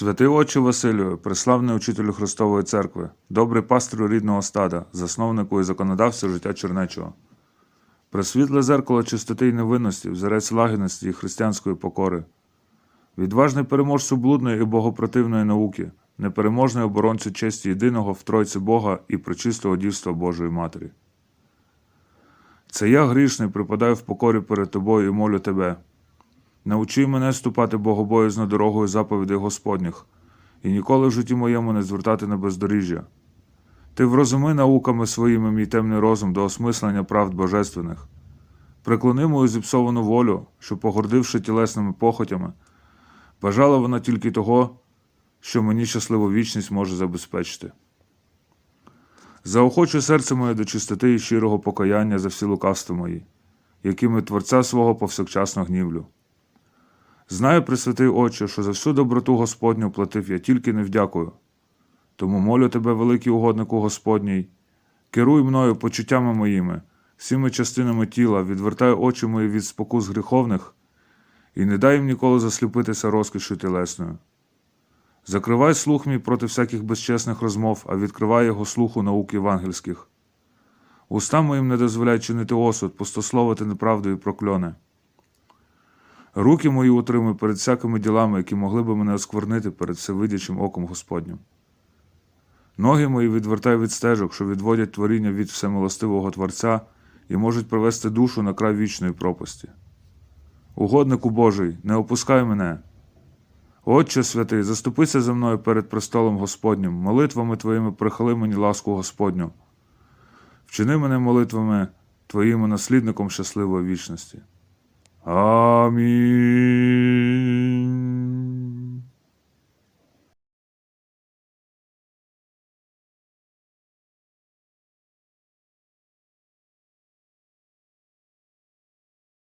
Святий Отче Василю, преславний учителю Христової церкви, добрий пастору рідного стада, засновнику і законодавцю життя Чернечого. Пресвітле зеркало чистоти й невинності, взірець лагідності і християнської покори. Відважний переможцю блудної і богопротивної науки, непереможний оборонцю честі єдиного в Тройці Бога і причистого дівства Божої Матері. Це я грішний припадаю в покорі перед тобою і молю тебе. Научи мене ступати богобоязно дорогою заповідей Господніх, і ніколи в житті моєму не звертати на бездоріжжя. Ти врозуми науками своїми мій темний розум до осмислення правд божественних. Приклони мою зіпсовану волю, що, погордивши тілесними похотями, бажала вона тільки того, що мені щасливу вічність може забезпечити. Заохочу серце моє до чистоти і щирого покаяння за всі лукавства мої, якими Творця свого повсякчасно гнівлю. Знаю, Пресвятий Отче, що за всю доброту Господню платив я тільки не вдякую. Тому молю тебе, великий угоднику Господній, керуй мною почуттями моїми, всіми частинами тіла, відвертай очі мої від спокус гріховних і не дай їм ніколи засліпитися розкішю тілесною. Закривай слух мій проти всяких безчесних розмов, а відкривай його слуху наук євангельських. Уста моїм не дозволяй чинити осуд, пустословити неправду і прокльони. Руки мої утримуй перед всякими ділами, які могли би мене осквернити перед всевидячим оком Господнім. Ноги мої відвертай від стежок, що відводять творіння від всемилостивого Творця і можуть привести душу на край вічної пропасті. Угоднику Божий, не опускай мене. Отче святий, заступися за мною перед престолом Господнім, молитвами твоїми прихили мені ласку Господню. Вчини мене молитвами твоїми наслідником щасливої вічності. Amen.